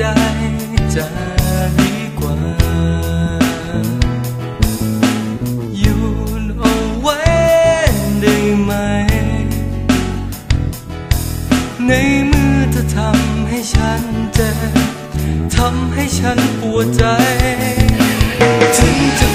ใจจะดีกว่าโยนเอาไว้ได้ไหม ในเมื่อเธอทำให้ฉันเจ็บทำให้ฉันปวดใจ ถึงจะ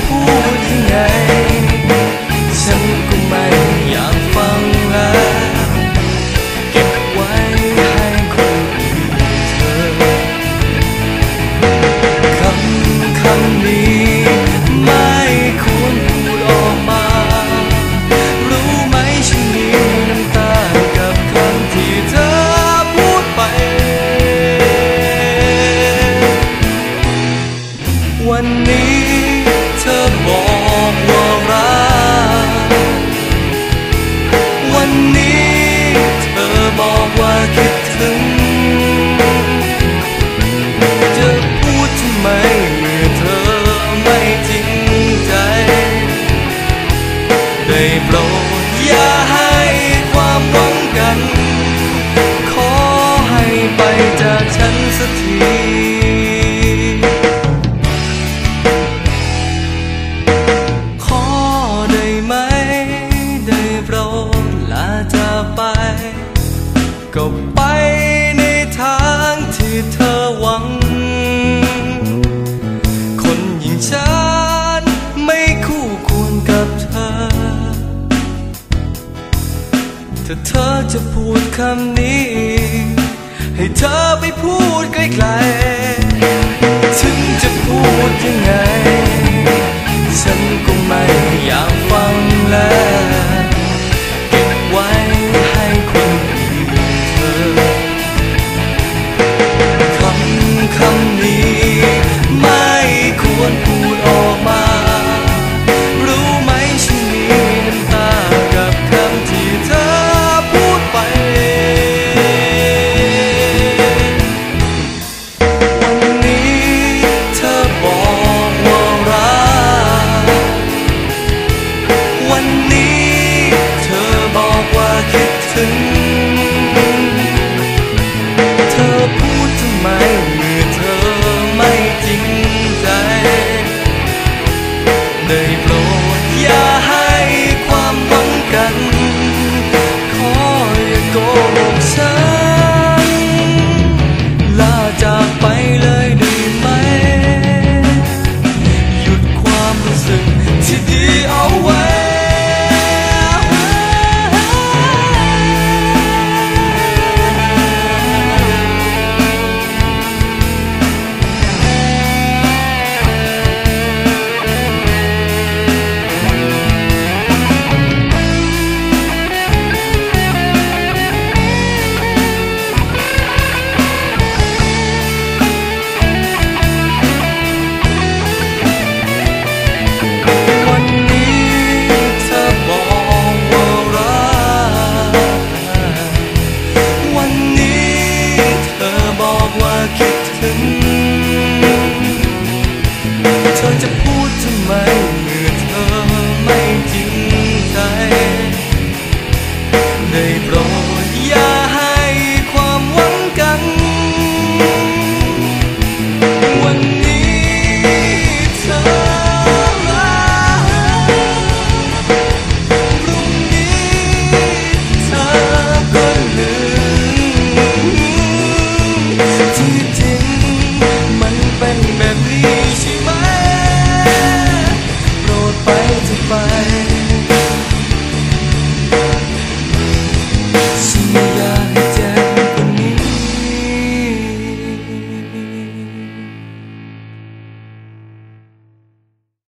วันนี้เธอบอกว่ารักวันนี้เธอบอกว่าคิดถึง ก็ไปในทางที่เธอหวัง คนอย่างฉันไม่คู่ควรกับเธอ ถ้าเธอจะพูดคำนี้ ให้เธอไปพูดไกลๆ ถึงจะพูดยังไง จะพูดทำไม